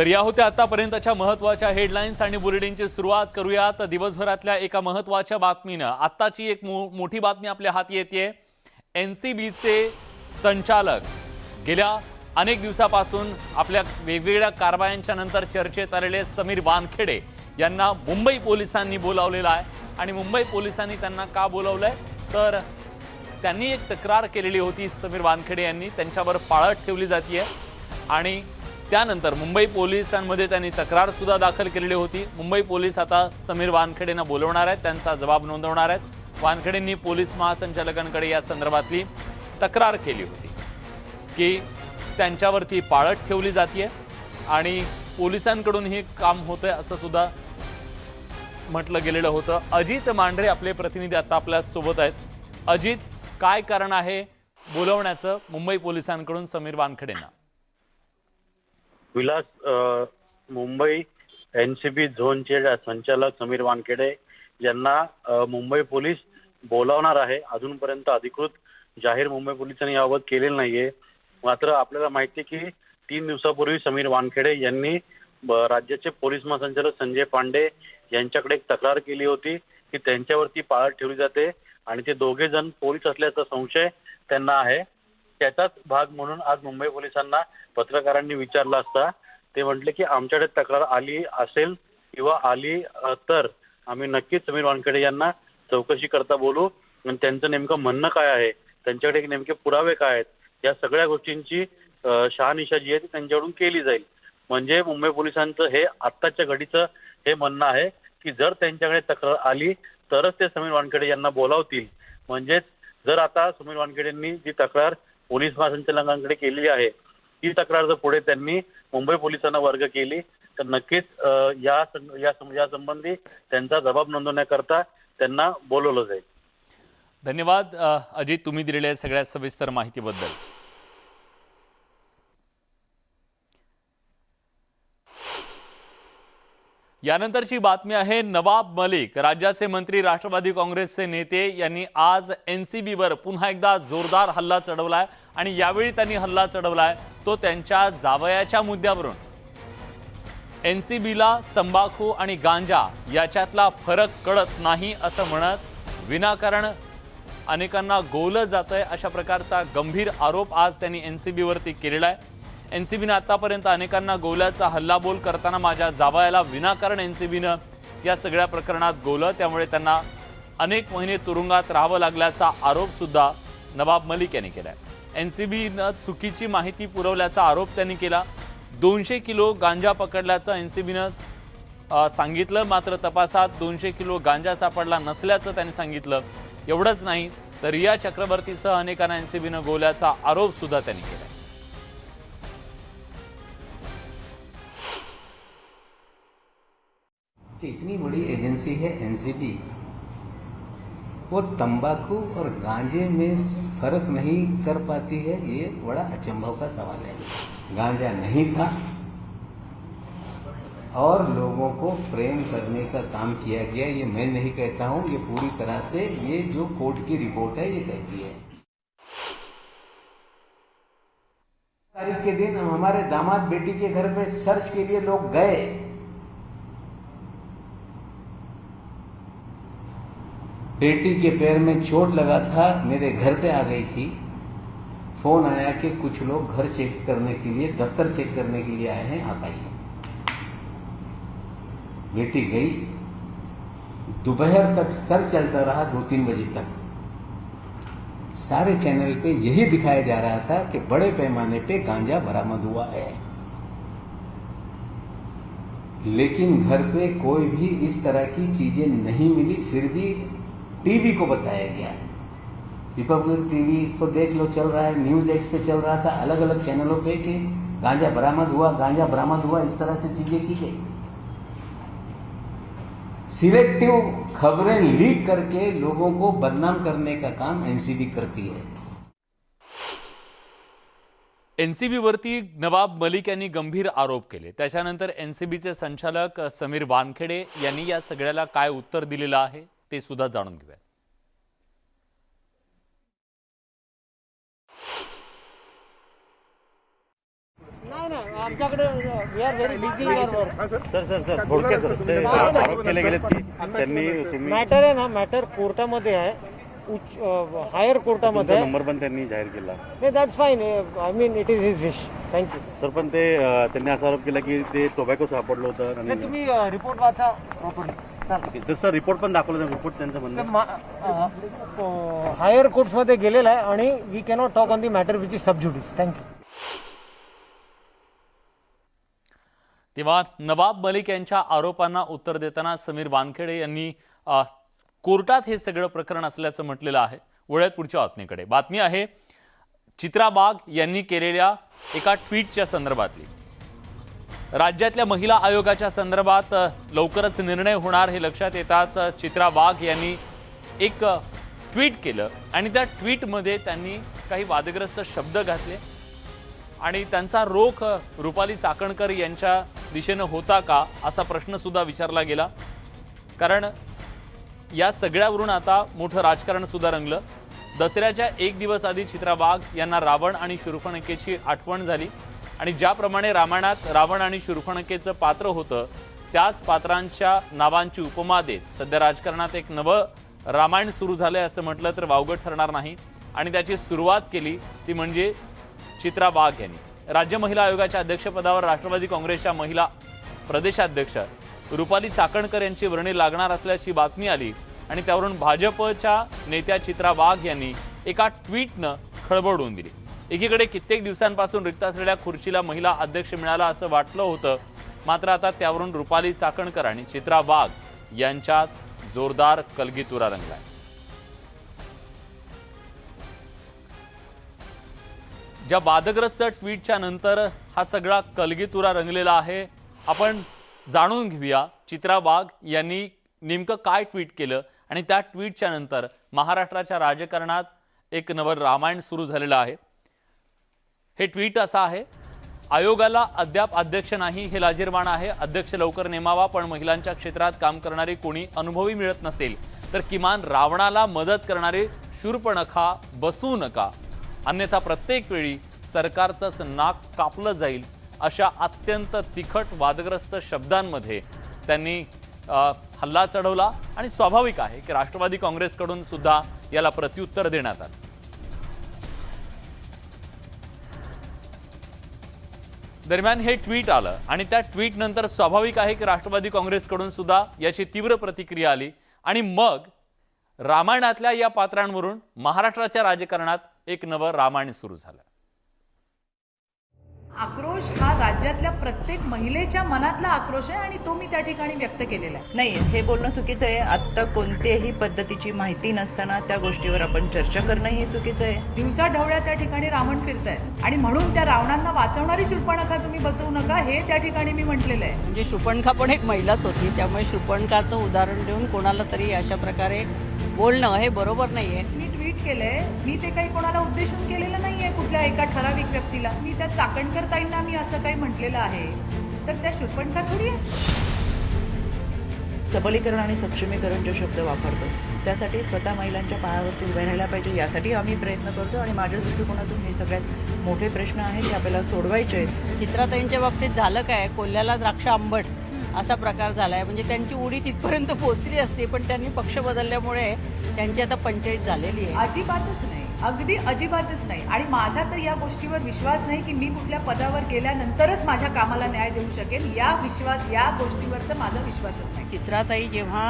तर या होत्या आतापर्यंतच्या महत्त्वाच्या हेडलाईन्स आणि बुलेटिनची सुरुवात करूयात. दिवसभरातल्या एका महत्त्वाच्या बातमीनं. आत्ताची एक मो- मोठी बातमी आपल्या हाती येते एन सी बीचे संचालक गेल्या अनेक दिवसापासून आपल्या वेगवेगळ्या कारवायांच्या नंतर चर्चेत आलेले समीर वानखेडे यांना मुंबई पोलिसांनी बोलावलेलं आहे. आणि मुंबई पोलिसांनी त्यांना का बोलावलंय? तर त्यांनी एक तक्रार केलेली होती समीर वानखेडे यांनी. त्यांच्यावर पाळत ठेवली जाते आणि त्यानंतर मुंबई पोलिसांमध्ये त्यांनी तक्रारसुद्धा दाखल केलेली होती. मुंबई पोलीस आता समीर वानखेडेंना बोलवणार आहेत. त्यांचा जबाब नोंदवणार आहेत. वानखेडेंनी पोलीस महासंचालकांकडे या संदर्भातली तक्रार केली होती की त्यांच्यावरती पाळत ठेवली जाते आणि पोलिसांकडून हे काम होतं असं सुद्धा म्हटलं गेलेलं होतं. अजित मांढरे आपले प्रतिनिधी आता आपल्यासोबत आहेत. अजित काय कारण आहे बोलवण्याचं मुंबई पोलिसांकडून समीर वानखेडेंना? विलास मुंबई एनसीबी झोनचे संचालक समीर वानखेडे यांना मुंबई पोलीस बोलावणार आहे. अजूनपर्यंत अधिकृत जाहीर मुंबई पोलिसांनी याबाबत केलेलं नाहीये. मात्र आपल्याला माहिती आहे की तीन दिवसापूर्वी समीर वानखेडे यांनी राज्याचे पोलीस महासंचालक संजय पांडे यांच्याकडे एक तक्रार केली होती की त्यांच्यावरती पाळत ठेवली जाते आणि ते दोघे जण पोलीस असल्याचा संशय त्यांना आहे. त्याचाच भाग म्हणून आज मुंबई पोलिसांना पत्रकारांनी विचारलं असता ते म्हटले की आमच्याकडे तक्रार आली असेल किंवा आली तर आम्ही नक्कीच समीर वानखेडे यांना चौकशी करता बोलू. आणि त्यांचं नेमकं म्हणणं काय आहे? त्यांच्याकडे नेमके पुरावे काय आहेत? या सगळ्या गोष्टींची शहानिशा जी आहे ती त्यांच्याकडून केली जाईल. म्हणजे मुंबई पोलिसांचं हे आत्ताच्या घडीचं हे म्हणणं आहे की जर त्यांच्याकडे तक्रार आली तरच ते समीर वानखेडे यांना बोलावतील. म्हणजेच जर आता समीर वानखेडेंनी जी तक्रार पोलीस महासंचालकांकडे केलेली आहे. ती तक्रार जर पुढे त्यांनी मुंबई पोलिसांना वर्ग केली तर नक्कीच या या संबंधी त्यांचा जबाब नोंदवण्याकरता त्यांना बोलवलं जाईल. धन्यवाद अजित तुम्ही दिलेल्या सगळ्या सविस्तर माहितीबद्दल. यानंतरची बातमी आहे नवाब मलिक राज्याचे मंत्री राष्ट्रवादी काँग्रेसचे नेते. यांनी आज एन सी बीवर पुन्हा एकदा जोरदार हल्ला चढवलाय आणि यावेळी त्यांनी हल्ला चढवलाय तो त्यांच्या जावयाच्या मुद्द्यावरून. एन सी बीला तंबाखू आणि गांजा याच्यातला फरक कळत नाही असं म्हणत विनाकारण अनेकांना गोवलं जात आहे अशा प्रकारचा गंभीर आरोप आज त्यांनी एन सी बीवरती केलेला आहे. एन सी बीनं आतापर्यंत अनेकांना गोवल्याचा हल्लाबोल करताना माझ्या जावयाला विनाकारण एन सी बीनं या सगळ्या प्रकरणात गोवलं त्यामुळे त्यांना अनेक महिने तुरुंगात राहावं लागल्याचा आरोपसुद्धा नवाब मलिक यांनी केला आहे एन सी बीनं चुकीची माहिती पुरवल्याचा आरोप त्यांनी केला. दोनशे किलो गांजा पकडल्याचं एन सी बीनं सांगितलं. मात्र तपासात दोनशे किलो गांजा सापडला नसल्याचं त्यांनी सांगितलं. एवढंच नाही तर रिया चक्रवर्तीसह अनेकांना एन सी बीनं गोवल्याचा आरोपसुद्धा त्यांनी केला कि इतनी बड़ी एजेंसी है एनसीबी वो तंबाकू और गांजे में फ़र्क नहीं कर पाती है, ये बड़ा अचंभव का सवाल है। गांजा नहीं था और लोगों को फ्रेम करने का काम किया गया, ये मैं नहीं कहता हूँ, ये पूरी तरह से ये जो कोर्ट की रिपोर्ट है, ये कहती है। तारीख के दिन हमारे दामाद बेटी के घर पे सर्च के लिए लोग गए। बेटी के पैर में चोट लगा था, मेरे घर पे आ गई थी। फ़ोन आया कि कुछ लोग घर चेक करने के लिए, दफ्तर चेक करने के लिए आए हैं, आप आइए। बेटी गई। दोपहर तक सर चलता रहा दो तीन बजे तक। सारे चैनल पे यही दिखाया जा रहा था कि बड़े पैमाने पे गांजा बरामद हुआ है। लेकिन घर पे कोई भी इस तरह की चीज़ें नहीं मिली, फिर भी टीवी को बताया गया रिपब्लिक टीवी को देख लो चल रहा है न्यूज एक्स पे चल रहा था अलग अलग चैनलों पे कि गांजा बरामद हुआ गांजा बरामद हुआ इस तरह से चीजें की गई। सिलेक्टिव खबरें लीक करके लोगों को बदनाम करने का काम एनसीबी करती है। एनसीबीवरती नवाब मलिक यांनी गंभीर आरोप केले. त्याच्यानंतर एनसीबीचे संचालक समीर वानखेडे यांनी या सगळ्याला काय उत्तर दिलेलं आहे? ते सुद्धा जाणून घेऊया नाही ना आमच्याकडे we are very busy your work sir. Sir sir थोडक्यात सर ते आरोप केले गेलेत की त्यांनी तुम्ही मॅटर आहे ना मॅटर कोर्टामध्ये आहे. उच्च हायर कोर्टामध्ये तुमचा आहे. नंबर पण त्यांनी जाहीर केला. नाही that's fine I mean it is his wish thank you sir पण ते अं, त्यांनी असा आरोप केला की ते टोबॅको सापडलं होतं आणि तुम्ही रिपोर्ट वाचा प्रॉपर्ली सर रिपोर्ट पण दाखवला रिपोर्ट त्यांचं म्हणणं. आहे. हायर कोर्ट्समध्ये गेलेला आहे आणि we cannot talk on the matter which is sub judice thank you तेव्हा नवाब मलिक यांच्या आरोपांना उत्तर देताना समीर वानखेडे यांनी कोर्टात हे सगळं प्रकरण असल्याचं म्हटलेलं आहे. वळ्यात पुढच्या बातमीकडे. बातमी आहे चित्रा बाग यांनी केलेल्या एका ट्विटच्या संदर्भातली. राज्यातल्या महिला आयोगाच्या संदर्भात लवकरच निर्णय होणार हे लक्षात येताच चित्रा वाघ यांनी एक ट्विट केलं आणि त्या ट्विटमध्ये त्यांनी काही वादग्रस्त शब्द घातले. आणि त्यांचा रोख रुपाली चाकणकर यांच्या दिशेनं होता का असा प्रश्नसुद्धा विचारला गेला. कारण या सगळ्यावरून आता मोठं राजकारणसुद्धा रंगलं. दसऱ्याच्या एक दिवस आधी चित्रा वाघ यांना रावण आणि शूर्पणखेची आठवण झाली. आणि ज्याप्रमाणे रामायणात रावण आणि शूर्पणखेचं पात्र होतं त्याच पात्रांच्या नावांची उपमा देत सध्या राजकारणात एक नवं रामायण सुरू झालं आहे असं म्हटलं तर वावगं ठरणार नाही. आणि त्याची सुरुवात केली ती म्हणजे चित्रा वाघ यांनी. राज्य महिला आयोगाच्या अध्यक्षपदावर राष्ट्रवादी काँग्रेसच्या महिला प्रदेशाध्यक्ष रुपाली चाकणकर यांची वर्णी लागणार असल्याची बातमी आली आणि त्यावरून भाजपच्या नेत्या चित्रा वाघ यांनी एका ट्विटनं खळबळून दिली. एकीकडे कित्येक दिवसांपासून रिक्त असलेल्या खुर्चीला महिला अध्यक्ष मिळाला असं वाटलं होतं. मात्र आता त्यावरून रुपाली चाकणकर आणि चित्रा वाघ यांच्यात जोरदार कलगीतुरा रंगलाय. ज्या वादग्रस्त ट्विटच्या नंतर हा सगळा कलगीतुरा रंगलेला आहे आपण जाणून घेऊया चित्रा वाघ यांनी नेमकं काय ट्विट केलं आणि त्या ट्विटच्या नंतर महाराष्ट्राच्या राजकारणात एक नवं रामायण सुरू झालेलं आहे. हे ट्विट असं आहे आयोगाला अद्याप अध्यक्ष नाही हे लाजीरवाण आहे. अध्यक्ष लवकर नेमावा पण महिलांच्या क्षेत्रात काम करणारी कोणी अनुभवी मिळत नसेल तर किमान रावणाला मदत करणारे शूर्पणखा बसू नका. अन्यथा प्रत्येक वेळी सरकारचंच नाक कापलं जाईल अशा अत्यंत तिखट वादग्रस्त शब्दांमध्ये त्यांनी हल्ला चढवला. आणि स्वाभाविक आहे की राष्ट्रवादी काँग्रेसकडून सुद्धा याला प्रत्युत्तर देण्यात आलं. दरम्यान हे ट्विट आलं आणि त्या ट्विट नंतर स्वाभाविक आहे की राष्ट्रवादी काँग्रेसकडून सुद्धा याची तीव्र प्रतिक्रिया आली. आणि मग रामायणातल्या या पात्रांवरून महाराष्ट्राच्या राजकारणात एक नवं रामायण सुरू झालं. आक्रोश हा राज्यातल्या प्रत्येक महिलेच्या मनातला आक्रोश आहे आणि तो मी त्या ठिकाणी व्यक्त केलेला आहे. नाही हे बोलणं चुकीचं आहे. आत्ता कोणत्याही पद्धतीची माहिती नसताना त्या गोष्टीवर आपण चर्चा करणं हे चुकीचं आहे. दिवसा ढवळ्या त्या ठिकाणी रावण फिरतायत आणि म्हणून त्या रावणांना वाचवणारी शूर्पणखा तुम्ही बसवू नका हे त्या ठिकाणी मी म्हटलेलं आहे. म्हणजे शृपणखा पण एक महिलाच होती त्यामुळे शृपणखाचं उदाहरण देऊन कोणाला तरी अशा प्रकारे बोलणं हे बरोबर नाही आहे मी ट्विट केलंय. मी ते काही कोणाला उद्देशून केलेलं नाहीये कुठल्या एका ठराविक व्यक्तीला. मी त्या चाकणकर ताईंना मी असं काही म्हटलेलं आहे. तर त्या शूर्पणखा थोडी आहे सबलीकरण आणि सक्षमीकरण जो शब्द वापरतो त्यासाठी स्वतः महिलांच्या पायावरती उभे राहायला पाहिजे यासाठी आम्ही प्रयत्न करतो आणि माझ्या दृष्टिकोनातून हे सगळ्यात मोठे प्रश्न आहेत ते आपल्याला सोडवायचे आहेत. चित्राताईंच्या बाबतीत झालं काय? कोल्ह्याला द्राक्ष आंबट. असा प्रकार झाला आहे म्हणजे त्यांची उडी तिथपर्यंत पोहोचली असती पण त्यांनी पक्ष बदलल्यामुळे त्यांची आता पंचायत झालेली आहे. अजिबातच नाही. अगदी अजिबातच नाही. आणि माझा तर या गोष्टीवर विश्वास नाही की मी कुठल्या पदावर गेल्यानंतरच माझ्या कामाला न्याय देऊ शकेल या विश्वास या गोष्टीवर तर माझा विश्वासच नाही. चित्राताई जेव्हा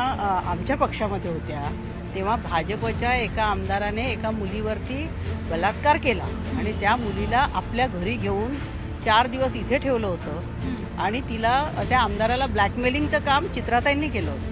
आमच्या पक्षामध्ये होत्या तेव्हा भाजपच्या एका आमदाराने एका मुलीवरती बलात्कार केला. आणि त्या मुलीला आपल्या घरी घेऊन चार दिवस इथे ठेवलं होतं. आणि तिला त्या आमदाराला ब्लॅकमेलिंगचं काम चित्राताईंनी केलं होतं.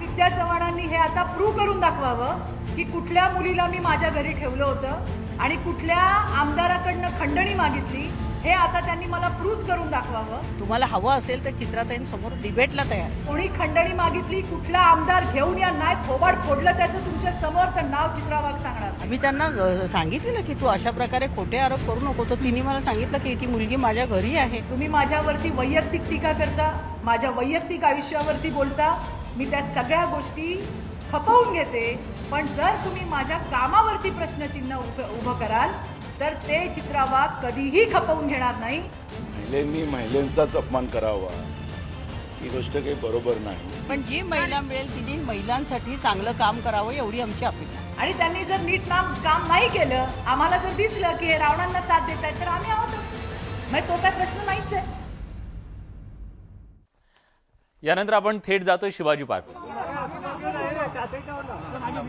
विद्या चव्हाणांनी हे आता प्रूव्ह करून दाखवावं की कुठल्या मुलीला मी माझ्या घरी ठेवलं होतं आणि कुठल्या आमदाराकडनं खंडणी मागितली हे आता त्यांनी मला प्रूव्ह करून दाखवावं. तुम्हाला हवं असेल तर चित्राताईंसमोर डिबेटला तयार. कोणी खंडणी मागितली कुठला आमदार घेऊन या नाही थोबाड फोडलं त्याचं तुमच्यासमोर तर नाव चित्रावाग सांगणार. आम्ही त्यांना अ, सांगितलेलं की तू अशा प्रकारे खोटे आरोप करू नको. तर तिने मला सांगितलं की ती मुलगी माझ्या घरी आहे. तुम्ही माझ्यावरती वैयक्तिक टीका करता माझ्या वैयक्तिक आयुष्यावरती बोलता. मी त्या सगळ्या गोष्टी खपवून घेते. पण जर तुम्ही माझ्या कामावरती प्रश्नचिन्ह उभं उभं कराल तर ते चित्रावा कधीही खपवून घेणार नाही. महिलांनी महिलांचाच अपमान करावा. ही गोष्ट काही बरोबर नाही. पण जी महिला मिळेल तिने महिलांसाठी चांगलं काम करावं एवढी आमची अपेक्षा आणि त्यांनी जर नीट नाम काम नाही केलं आम्हाला जर दिसलं की हे रावणांना साथ देत आहेत तर आम्ही आहोतच. मग तो काय प्रश्न नाहीच आहे. यानंतर आपण थेट जातोय शिवाजी पार्क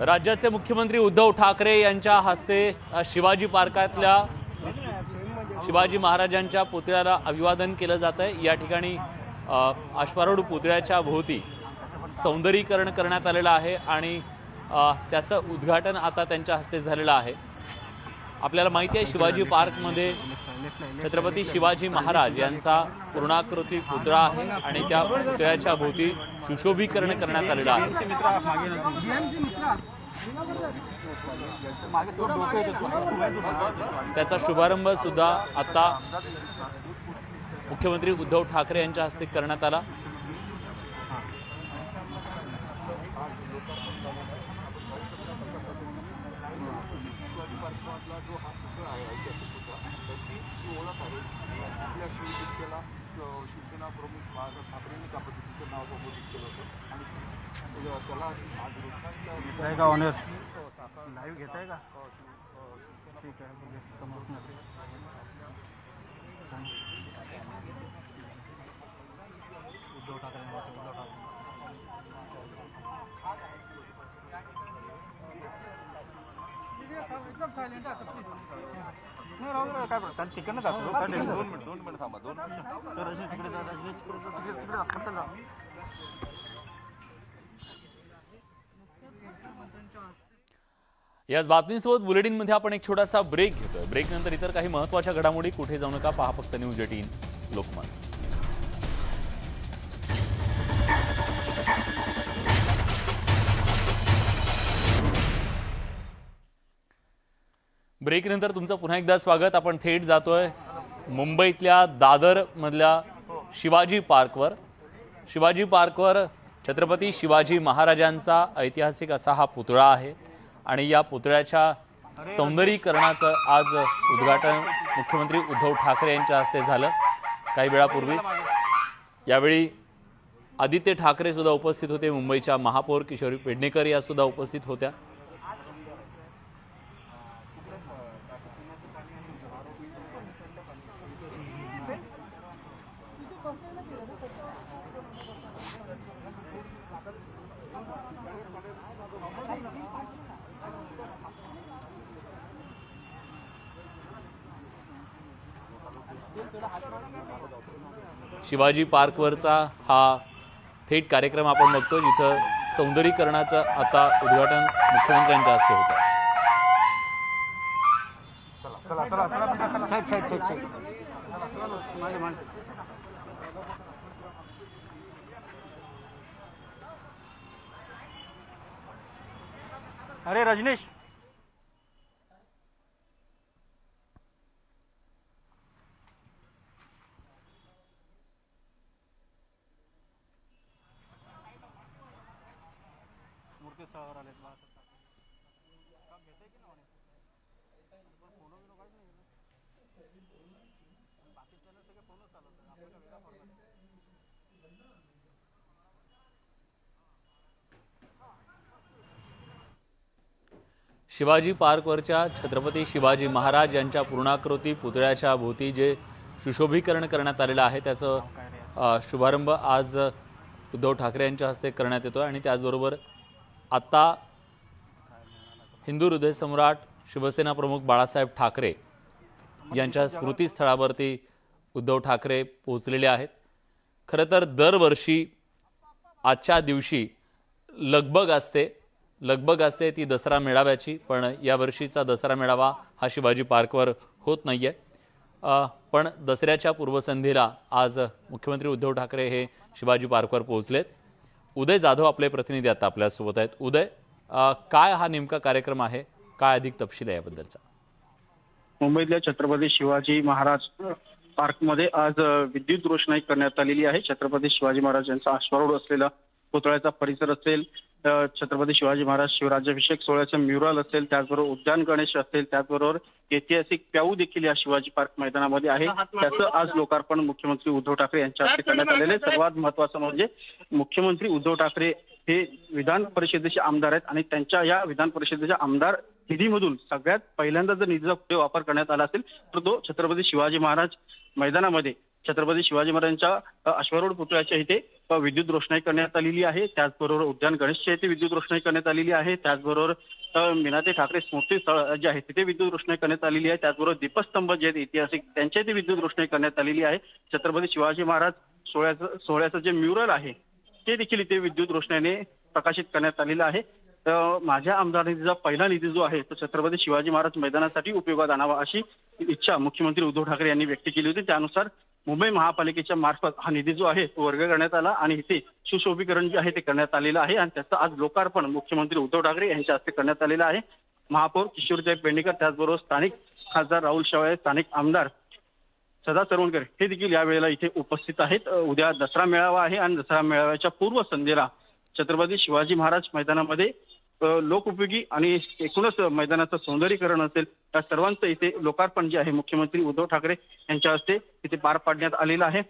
राज्याचे मुख्यमंत्री उद्धव ठाकरे यांच्या हस्ते शिवाजी पार्कातल्या शिवाजी महाराजांच्या पुतळ्याला अभिवादन केलं जात आहे या ठिकाणी अश्वारूढ पुतळ्याच्या भोवती सौंदर्यीकरण करण्यात आलेलं आहे आणि त्याचं उद्घाटन आता त्यांच्या हस्ते झालेलं आहे. आपल्याला माहिती आहे शिवाजी पार्कमध्ये छत्रपती शिवाजी महाराज यांचा पूर्णाकृती पुतळा आहे आणि त्या पुतळ्याच्या भोवती सुशोभीकरण करण्यात आलेलं आहे. त्याचा शुभारंभ सुद्धा आता मुख्यमंत्री उद्धव ठाकरे यांच्या हस्ते करण्यात आला. लाईव्ह घेताय का? ठीक आहे उद्धव ठाकरे उद्धव ठाकरे काय तिकडनं काय नाही. दोन मिनिट दोन मिनिट थांबा दोन मिनिट. तिकडे तिकडे जा, तिकडे तिकडे जा, फक्त जा. याच बातमीसोबत बुलेटिनमध्ये आपण एक छोटासा ब्रेक घेतोय. ब्रेक नंतर इतर काही महत्त्वाच्या घडामोडी कुठे जाऊ नका पहा फक्त न्यूज एटीन लोकमत. ब्रेकनंतर तुमचं पुन्हा एकदा स्वागत. आपण थेट जातोय मुंबईतल्या दादरमधल्या शिवाजी पार्कवर. शिवाजी पार्कवर छत्रपती शिवाजी महाराजांचा ऐतिहासिक असा हा पुतळा आहे. आणि या पुतळ्याच्या सौंदर्यीकरणाचं आज उद्घाटन मुख्यमंत्री उद्धव ठाकरे यांच्या हस्ते झालं. काही वेळापूर्वीच यावेळी आदित्य ठाकरे सुद्धा उपस्थित होते. मुंबईच्या महापौर किशोरी पेडणेकर या सुद्धा उपस्थित होत्या. शिवाजी पार्कवरचा हा थेट कार्यक्रम आपण बघतो जिथं सौंदर्यीकरणाचं आता उद्घाटन मुख्यमंत्र्यांच्या हस्ते होतं. साईड साईड साईड साईड मागे मागे शिवाजी पार्कवरच्या छत्रपती शिवाजी महाराज यांच्या पूर्णाकृती पुतळ्याच्या भोवती जे सुशोभीकरण करण्यात आलेलं आहे त्याचं शुभारंभ आज उद्धव ठाकरे यांच्या हस्ते करण्यात येतो आणि त्याचबरोबर आता हिंदू हृदयसम्राट शिवसेना प्रमुख बाळासाहेब ठाकरे यांच्या स्मृतीस्थळावरती उद्धव ठाकरे पोहोचलेले आहेत. खरं तर दरवर्षी आजच्या दिवशी लगबग असते. लगबग असते ती दसरा मेळाव्याची पण यावर्षीचा दसरा मेळावा हा शिवाजी पार्कवर होत नाही आहे पण दसऱ्याच्या पूर्वसंध्येला आज मुख्यमंत्री उद्धव ठाकरे हे शिवाजी पार्कवर पोहोचलेत. उदय जाधव आपले प्रतिनिधी आता आपल्यासोबत आहेत. उदय काय हा नेमका कार्यक्रम आहे? काय अधिक तपशील आहे याबद्दलचा? मुंबईतल्या छत्रपती शिवाजी महाराज पार्कमध्ये आज विद्युत रोषणाई करण्यात आलेली आहे. छत्रपती शिवाजी महाराज यांचा अश्वारूढ असलेला पुतळ्याचा परिसर असेल छत्रपती शिवाजी महाराज शिवराज्याभिषेक सोहळ्याचं म्युरल असेल त्याचबरोबर उद्यान गणेश असेल त्याचबरोबर ऐतिहासिक प्याऊ देखील या शिवाजी पार्क मैदानामध्ये आहे. त्याचं आज लोकार्पण मुख्यमंत्री उद्धव ठाकरे यांच्या हस्ते करण्यात आलेले सर्वात महत्वाचं म्हणजे मुख्यमंत्री उद्धव ठाकरे हे विधान परिषदेचे आमदार आहेत आणि त्यांच्या या विधान परिषदेच्या आमदार निधीमधून सगळ्यात पहिल्यांदा जर निधीचा कुठे वापर करण्यात आला असेल तर तो छत्रपती शिवाजी महाराज मैदानामध्ये छत्रपती शिवाजी महाराजांच्या अश्वारूढ पुतळ्याच्या इथे विद्युत रोषणाई करण्यात आलेली आहे. त्याचबरोबर उद्यान गणेशच्या इथे विद्युत रोषणाई करण्यात आलेली आहे. त्याचबरोबर मीनाते ठाकरे स्मृती स्थळ जे आहे तिथे विद्युत रोषणाई करण्यात आलेली आहे. त्याचबरोबर दीपस्तंभ जे आहेत ऐतिहासिक त्यांच्या इथे विद्युत रोषणाई करण्यात आलेली आहे. छत्रपती शिवाजी महाराज सोहळ्याचं सोहळ्याचं जे म्युरल आहे ते देखील इथे विद्युत रोषणाईने प्रकाशित करण्यात आलेलं आहे. माझ्या आमदार निधीचा पहिला निधी जो आहे तो छत्रपती शिवाजी महाराज मैदानासाठी उपयोगात आणावा अशी इच्छा मुख्यमंत्री उद्धव ठाकरे यांनी व्यक्त केली होती. त्यानुसार मुंबई महापालिकेच्या मार्फत हा निधी जो आहे तो वर्ग करण्यात आला आणि इथे सुशोभीकरण जे आहे ते करण्यात आलेलं आहे आणि त्याचं आज लोकार्पण मुख्यमंत्री उद्धव ठाकरे यांच्या हस्ते करण्यात आलेलं आहे. महापौर किशोरसाहेब पेंडेकर त्याचबरोबर स्थानिक खासदार राहुल शेवाळे स्थानिक आमदार सदा सरवणकर हे देखील या वेळेला इथे उपस्थित आहेत. उद्या दसरा मेळावा आहे आणि दसरा मेळाव्याच्या पूर्वसंध्येला छत्रपती शिवाजी महाराज मैदानामध्ये लोकउपयोगी आणि एकूणच मैदानाचं सौंदर्यीकरण असेल त्या सर्वांचं इथे लोकार्पण जे आहे मुख्यमंत्री उद्धव ठाकरे यांच्या हस्ते इथे पार पाडण्यात आलेलं आहे.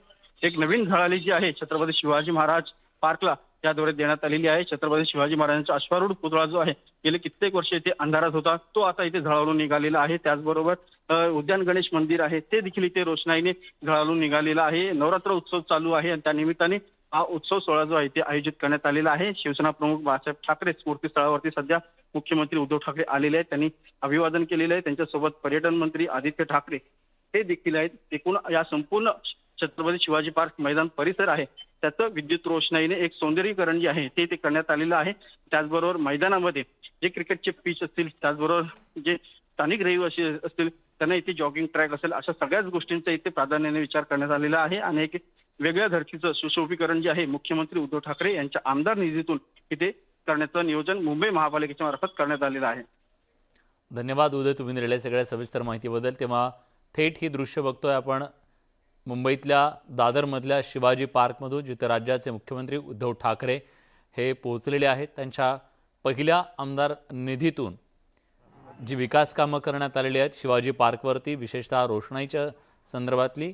एक नवीन झळाली जी आहे छत्रपती शिवाजी महाराज पार्कला त्याद्वारे देण्यात आलेली आहे. छत्रपती शिवाजी महाराजांचा अश्वारूढ पुतळा जो आहे गेले कित्येक वर्ष इथे अंधारात होता. तो आता इथे झळाळून निघालेला आहे. त्याचबरोबर उद्यान गणेश मंदिर आहे. ते देखील इथे रोषणाईने झळाळून निघालेलं आहे. नवरात्र उत्सव चालू आहे आणि त्या निमित्ताने हा उत्सव सोहळा जो आहे ते आयोजित करण्यात आलेला आहे. शिवसेना प्रमुख बाळासाहेब ठाकरे स्मृतीस्थळावरती सध्या मुख्यमंत्री उद्धव ठाकरे आलेले आहेत. त्यांनी अभिवादन केलेलं आहे. त्यांच्यासोबत पर्यटन मंत्री आदित्य ठाकरे हे देखील आहेत. एकूण या संपूर्ण छत्रपती शिवाजी पार्क मैदान परिसर आहे. त्याचं विद्युत रोषणाईने एक सौंदर्यीकरण जे आहे ते ते करण्यात आलेलं आहे. त्याचबरोबर मैदानामध्ये जे क्रिकेटचे पिच असतील त्याचबरोबर जे स्थानिक रहिवासी असतील त्यांना इथे जॉगिंग ट्रॅक असेल अशा सगळ्याच गोष्टींचा इथे प्राधान्याने विचार करण्यात आलेला आहे. आणि एक वेगळ्या धर्तीचं सुशोभीकरण जे आहे मुख्यमंत्री उद्धव ठाकरे यांच्या आमदार निधीतून इथे करण्याचं नियोजन मुंबई महापालिकेच्या मार्फत करण्यात आलेलं आहे. धन्यवाद उदय. तुम्ही दिलेल्या सगळ्या सविस्तर माहितीबद्दल. तेव्हा थेट ही दृश्य बघतोय आपण मुंबईतल्या दादरमधल्या शिवाजी पार्कमधून जिथे राज्याचे मुख्यमंत्री उद्धव ठाकरे हे पोहोचलेले आहेत. त्यांच्या पहिल्या आमदार निधीतून जी विकास कामं करण्यात आलेली आहेत शिवाजी पार्कवरती विशेषतः रोषणाईच्या संदर्भातली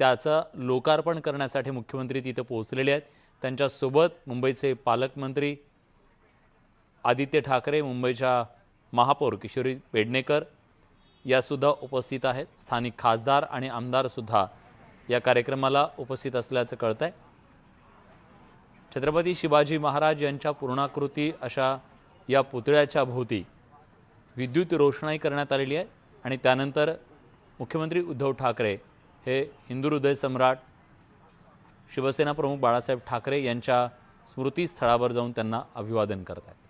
त्याचं लोकार्पण करण्यासाठी मुख्यमंत्री तिथे पोहोचलेले आहेत. त्यांच्यासोबत मुंबईचे पालकमंत्री आदित्य ठाकरे मुंबईच्या महापौर किशोरी पेडणेकर यासुद्धा उपस्थित आहेत. स्थानिक खासदार आणि आमदारसुद्धा या कार्यक्रमाला उपस्थित असल्याचं कळत आहे छत्रपती शिवाजी महाराज यांच्या पूर्णाकृती अशा या पुतळ्याच्या भोवती विद्युत रोषणाई करण्यात आलेली आहे आणि त्यानंतर मुख्यमंत्री उद्धव ठाकरे हे हिंदू हृदय सम्राट शिवसेना प्रमुख बाळासाहेब ठाकरे यांच्या स्मृतीस्थळावर जाऊन त्यांना अभिवादन करत आहेत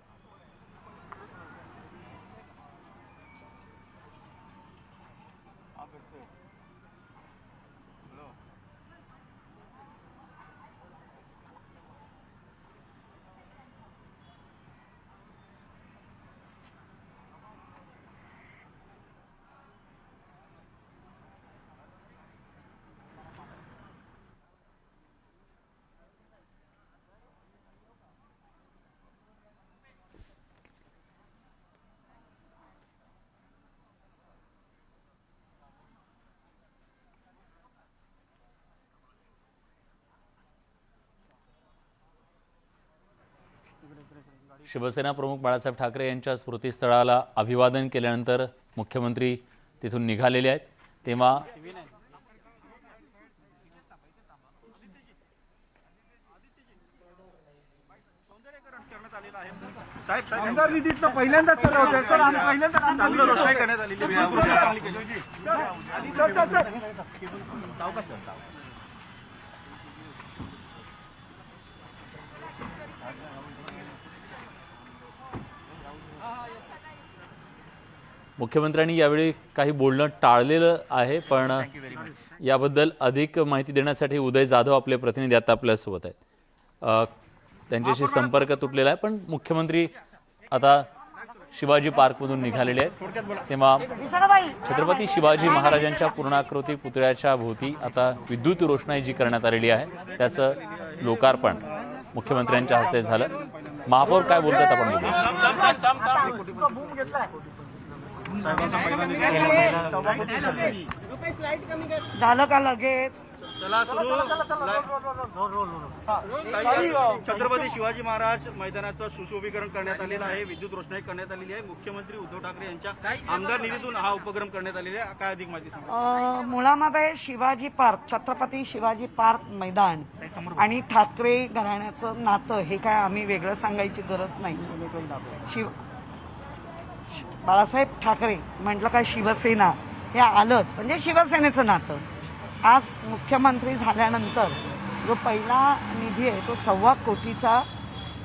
शिवसेना प्रमुख बाळासाहेब ठाकरे यांच्या स्मृतीस्थळाला अभिवादन केल्यानंतर मुख्यमंत्री तिथून निघालेले आहेत तेव्हा आमदार निधीचं पहिल्यांदाच केलं होतं सर आम्ही पहिल्यांदा चांगलं रोषणाई करण्यात आलेली आहे. चांगली केली. Sir, sir, sir. मुख्यमंत्र्यांनी यावेळी काही बोलणं टाळलेलं आहे पण याबद्दल अधिक माहिती देण्यासाठी उदय जाधव आपले प्रतिनिधी आता आपल्यासोबत आहेत अ, त्यांच्याशी संपर्क तुटलेला आहे पण मुख्यमंत्री आता शिवाजी पार्कमधून निघालेले आहेत तेव्हा छत्रपती शिवाजी महाराजांच्या पूर्णाकृती पुतळ्याच्या भोवती आता विद्युत रोषणाई जी करण्यात आलेली आहे त्याचं लोकार्पण मुख्यमंत्र्यांच्या हस्ते झालं महापौर काय बोलतात आपण झालं का लगेच? छत्रपती शिवाजी महाराज मैदानाचं सुशोभीकरण करण्यात आलेलं आहे विद्युत रोषणाई करण्यात आलेली आहे. मुख्यमंत्री उद्धव ठाकरे यांच्या आमदार निधीतून हा उपक्रम करण्यात आलेला आहे. काय अधिक माहिती मुळामध्ये शिवाजी पार्क छत्रपती शिवाजी पार्क मैदान आणि ठाकरे घराण्याचं नातं हे काय आम्ही वेगळं सांगायची गरज नाही. शिव बाळासाहेब ठाकरे म्हटलं काय शिवसेना हे आलंच. म्हणजे शिवसेनेचं नातं. आज मुख्यमंत्री झाल्यानंतर जो पहिला निधी आहे तो सव्वा कोटीचा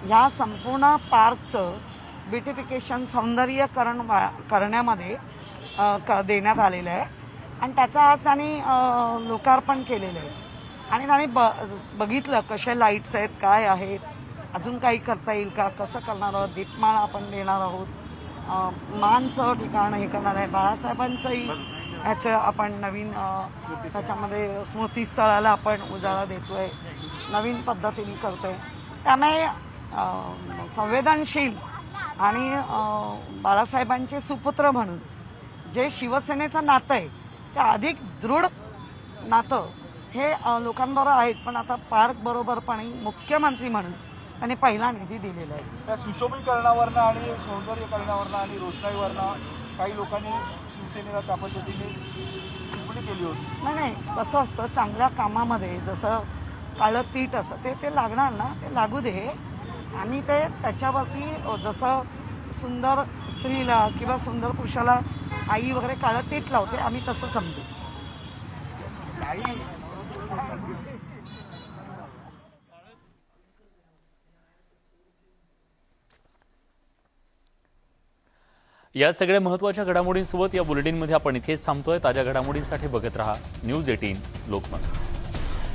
ह्या संपूर्ण पार्कचं ब्युटिफिकेशन सौंदर्यकरण वा- करण्यामध्ये क देण्यात आलेलं आहे. आणि त्याचं आज त्यांनी लोकार्पण केलेलं आहे. आणि त्याने ब बघितलं कसे लाईट्स आहेत काय आहेत अजून काही करता येईल का कसं करणार आहोत दीपमाळा आपण देणार आहोत. मानचं ठिकाण हे करणार आहे. बाळासाहेबांचंही ह्याचं आपण नवीन त्याच्यामध्ये स्मृतीस्थळाला आपण उजाळा देतोय. नवीन पद्धतीने करतोय. त्यामुळे अ, संवेदनशील आणि बाळासाहेबांचे सुपुत्र म्हणून जे शिवसेनेचं नातं आहे ते अधिक दृढ नातं हे लोकांबरोबर आहेच पण आता पार्क बरोबरपणे मुख्यमंत्री म्हणून त्यांनी पहिला निधी दिलेला आहे. त्या सुशोभीकरणावरनं आणि सौंदर्यकरणावरनं आणि रोषणाईवरनं काही लोकांनी शिवसेनेला त्या पद्धतीने टिप्पणी केली होती. नाही नाही कसं असतं चांगल्या कामामध्ये जसं काळं तीट असतं ते ते लागणार ना ते लागू दे. आम्ही ते त्याच्यावरती जसं सुंदर स्त्रीला किंवा सुंदर पुरुषाला आई वगैरे काळं तीट लावते आम्ही तसं समजू. या सगळ्या महत्त्वाच्या घडामोडींसोबत या बुलेटिनमध्ये आपण इथेच थांबतोय. ताज्या घडामोडींसाठी बघत रहा. News eighteen Lokmat.